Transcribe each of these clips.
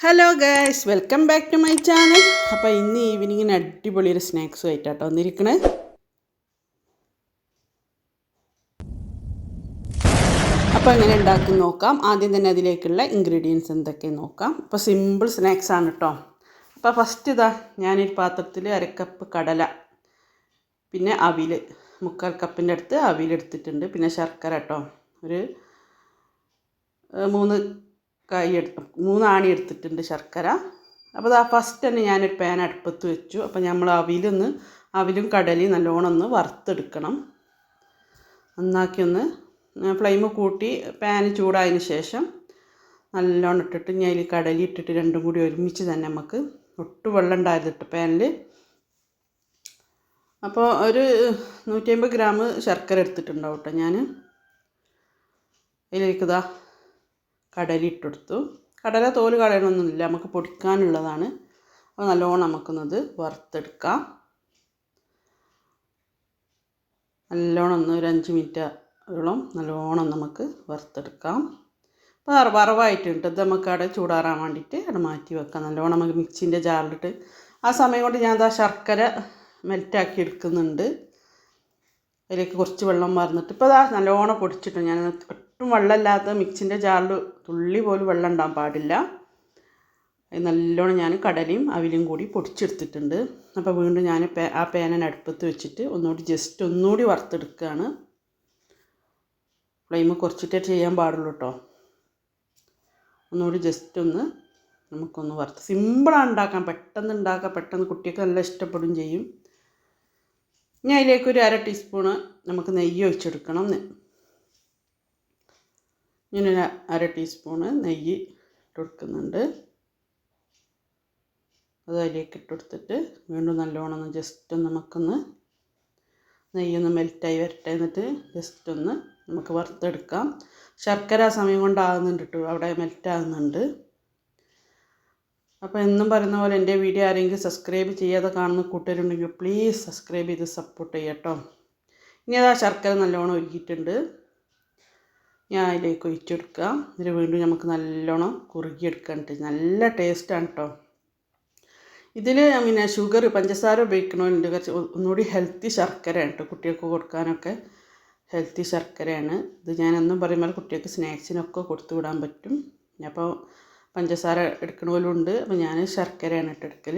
Hello guys welcome back to my channel അപ്പോൾ ഇന്ന് ഈവനിങ്ങിന് അടിപൊളി ഒരു സ്നാക്സും ആയിട്ടാട്ടോ വന്നിരിക്കണേ. അപ്പോൾ എങ്ങനെ ഉണ്ടാക്കി നോക്കാം. ആദ്യം തന്നെ അതിലേക്കുള്ള ഇൻഗ്രീഡിയൻസ് എന്തൊക്കെ നോക്കാം. അപ്പോൾ സിമ്പിൾ സ്നാക്സ് ആണ് കേട്ടോ അപ്പോൾ ഫസ്റ്റ് ഇതാ ഞാനൊരു പാത്രത്തിൽ അരക്കപ്പ് കടല പിന്നെ അവിൽ മുക്കാൽ കപ്പിന്റെ അടുത്ത് അവിലെടുത്തിട്ടുണ്ട് പിന്നെ ശർക്കര കേട്ടോ ഒരു മൂന്ന് കൈ എടുത്ത് മൂന്നാണി എടുത്തിട്ടുണ്ട് ശർക്കര. അപ്പോൾ ആ ഫസ്റ്റ് തന്നെ ഞാനൊരു പാൻ അടുപ്പത്ത് വെച്ചു. അപ്പോൾ നമ്മൾ അവിലൊന്ന് അവിലും കടലയും നല്ലോണം ഒന്ന് വറുത്തെടുക്കണം. നന്നാക്കി ഒന്ന് ഫ്ലെയിം കൂട്ടി പാൻ ചൂടായതിന് ശേഷം നല്ലോണം ഇട്ടിട്ട് ഞാൻ അതിൽ കടലി ഇട്ടിട്ട് രണ്ടും കൂടി ഒരുമിച്ച് തന്നെ നമുക്ക് ഒട്ടും വെള്ളം ഉണ്ടായിരുന്നിട്ട് പാനിൽ അപ്പോൾ ഒരു നൂറ്റി അമ്പത് ഗ്രാം ശർക്കര എടുത്തിട്ടുണ്ടാവും ഞാൻ അതിലേക്ക് ഇതാ കടല ഇട്ടെടുത്തു കടല തോൽ കളയണമൊന്നുമില്ല നമുക്ക് പൊടിക്കാനുള്ളതാണ്. അപ്പോൾ നല്ലോണം നമുക്കൊന്നത് വറുത്തെടുക്കാം. നല്ലോണം ഒന്ന് ഒരു അഞ്ച് മിനിറ്റോളം നല്ലോണം നമുക്ക് വറുത്തെടുക്കാം. അപ്പോൾ വറ- വറവായിട്ടുണ്ട്. ഇത് നമുക്ക് അവിടെ ചൂടാറാൻ വേണ്ടിയിട്ട് അവിടെ മാറ്റി വെക്കാം. നല്ലോണം നമുക്ക് മിക്സിന്റെ ജാറിലിട്ട് ആ സമയം കൊണ്ട് ഞാൻ ആ ശർക്കര മെൽറ്റാക്കി എടുക്കുന്നുണ്ട്. അതിലേക്ക് കുറച്ച് വെള്ളം മറന്നിട്ട് ഇപ്പോൾ അതാ നല്ലോണം പൊടിച്ചിട്ടു ഞാൻ ഒട്ടും വെള്ളമില്ലാത്ത മിക്സിന്റെ ജാറിൽ തുള്ളി പോലും വെള്ളം ഉണ്ടാകാൻ പാടില്ല. നല്ലോണം ഞാൻ കടലയും അവിലും കൂടി പൊടിച്ചെടുത്തിട്ടുണ്ട്. അപ്പോൾ വീണ്ടും ഞാൻ ആ പേനൻ അടുപ്പത്ത് വെച്ചിട്ട് ഒന്നുകൂടി ജസ്റ്റ് ഒന്നുകൂടി വറുത്തെടുക്കുകയാണ്. ഫ്ലെയിം കുറച്ചിട്ടേ ചെയ്യാൻ പാടുള്ളൂ കേട്ടോ. ഒന്നുകൂടി ജസ്റ്റ് ഒന്ന് നമുക്കൊന്ന് വറുത്ത് സിമ്പിളാണ് ഉണ്ടാക്കാൻ. പെട്ടെന്ന് ഉണ്ടാക്കാം. പെട്ടെന്ന് കുട്ടികൾക്ക് നല്ല ഇഷ്ടപ്പെടും ചെയ്യും. ഇനി അതിലേക്ക് ഒരു അര ടീസ്പൂണ് നമുക്ക് നെയ്യ് ഒഴിച്ചെടുക്കണം ഇങ്ങനൊരു അര ടീസ്പൂണ് നെയ്യ് ഇട്ടെടുക്കുന്നുണ്ട്. അത് അതിലേക്ക് ഇട്ടെടുത്തിട്ട് വീണ്ടും നല്ലോണം ജസ്റ്റ് ഒന്ന് നമുക്കൊന്ന് നെയ്യൊന്ന് മെൽറ്റായി വരട്ടെ എന്നിട്ട് ജസ്റ്റ് ഒന്ന് നമുക്ക് വറുത്തെടുക്കാം. ശർക്കര സമയം കൊണ്ടാകുന്നുണ്ട് കേട്ടോ അവിടെ മെൽറ്റാകുന്നുണ്ട് അപ്പോൾ എന്നും പറയുന്ന പോലെ എന്റെ വീഡിയോ ആരെങ്കിലും സബ്സ്ക്രൈബ് ചെയ്യാതെ കാണുന്ന കൂട്ടുകാരുണ്ടെങ്കിൽ പ്ലീസ് സബ്സ്ക്രൈബ് ചെയ്ത് സപ്പോർട്ട് ചെയ്യട്ടോ ഇനി അതാ ശർക്കര നല്ലോണം ഒരുക്കിയിട്ടുണ്ട്. ഞാൻ അതിലേക്ക് ഒഴിച്ചെടുക്കുക. എന്നിട്ട് വീണ്ടും നമുക്ക് നല്ലോണം കുറുകിയെടുക്കാനുണ്ട് നല്ല ടേസ്റ്റാണ് കേട്ടോ ഇതിൽ പിന്നെ ഷുഗർ പഞ്ചസാര ഉപയോഗിക്കണമുണ്ട് കുറച്ച് ഒന്നുകൂടി ഹെൽത്തി ശർക്കരയാണ് കേട്ടോ കുട്ടികൾക്ക് കൊടുക്കാനൊക്കെ ഹെൽത്തി ശർക്കരയാണ് ഇത് ഞാനെന്നും പറയുമ്പോൾ കുട്ടികൾക്ക് സ്നാക്സിനൊക്കെ കൊടുത്തു വിടാൻ പറ്റും. അപ്പോൾ പഞ്ചസാര എടുക്കണ പോലും ഉണ്ട്. അപ്പോൾ ഞാൻ ശർക്കരയാണ് ഇട്ട് എടുക്കൽ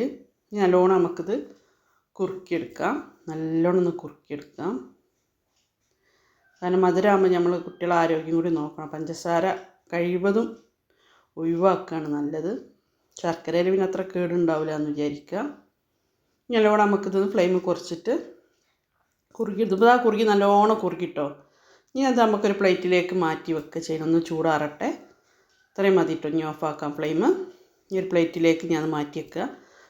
നല്ലോണം നമുക്കിത് കുറുക്കിയെടുക്കാം. നല്ലോണം ഒന്ന് കുറുക്കിയെടുക്കാം. കാരണം മധുരമാകുമ്പോൾ നമ്മൾ കുട്ടികളെ ആരോഗ്യം കൂടി നോക്കണം. പഞ്ചസാര കഴിവതും ഒഴിവാക്കുകയാണ് നല്ലത്. ശർക്കരയിൽ പിന്നെ അത്ര കേടുണ്ടാവില്ല എന്ന് വിചാരിക്കുക. നല്ലവണ്ണം നല്ലോണം നമുക്കിത് ഫ്ലെയിം കുറച്ചിട്ട് കുറുക്കി ഇതിപ്പോൾ ആ കുറുക്കി നല്ലോണം കുറുക്കിട്ടോ ഇനി അത് നമുക്കൊരു പ്ലേറ്റിലേക്ക് മാറ്റി വെക്കുക ചെയ്യണം. ഒന്ന് ചൂടാറട്ടെ. ഇത്രയും മതി കേട്ടോ ഇനി ഓഫാക്കാം ഫ്ലെയിം ഈ ഒരു പ്ലേറ്റിലേക്ക് ഞാൻ മാറ്റി വെക്കുക.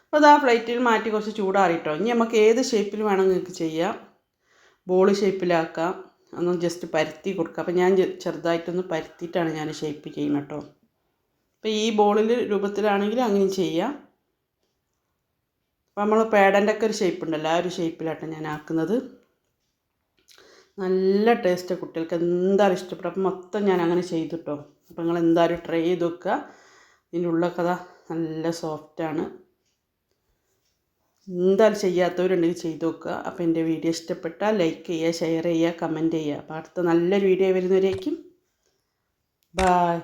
അപ്പോൾ അത് ആ പ്ലേറ്റിൽ മാറ്റി കുറച്ച് ചൂടാറിട്ടോ ഇനി നമുക്ക് ഏത് ഷേപ്പിൽ വേണം നിങ്ങൾക്ക് ചെയ്യാം. ബോൾ ഷേപ്പിലാക്കാം ഒന്ന് ജസ്റ്റ് പരത്തി കൊടുക്കുക അപ്പോൾ ഞാൻ ചെറുതായിട്ടൊന്ന് പരത്തിയിട്ടാണ് ഞാൻ ഷേപ്പ് ചെയ്യുന്നത് കേട്ടോ. അപ്പോൾ ഈ ബോളിൽ രൂപത്തിലാണെങ്കിൽ അങ്ങനെ ചെയ്യാം. അപ്പോൾ നമ്മൾ പേടന്റെ ഒക്കെ ഒരു ഷേപ്പ് ഉണ്ടല്ലോ ആ ഒരു ഷേപ്പിലാട്ടോ ഞാൻ ആക്കുന്നത്. നല്ല ടേസ്റ്റ് കുട്ടികൾക്ക്. എന്തായാലും ഇഷ്ടപ്പെടും. അപ്പം മൊത്തം ഞാൻ അങ്ങനെ ചെയ്തിട്ടോ അപ്പോൾ നിങ്ങൾ എന്തായാലും ട്രൈ ചെയ്ത് നോക്കുക. ഇതിന്റെ ഉള്ളൊക്കെ നല്ല സോഫ്റ്റാണ് എന്തായാലും ചെയ്യാത്തവരുണ്ടെങ്കിൽ ചെയ്തു നോക്കുക. അപ്പോൾ എന്റെ വീഡിയോ ഇഷ്ടപ്പെട്ടാൽ ലൈക്ക് ചെയ്യുക ഷെയർ ചെയ്യുക കമന്റ് ചെയ്യുക. അപ്പോൾ അടുത്ത നല്ലൊരു വീഡിയോ വരുന്നവരേക്കും. ബായ്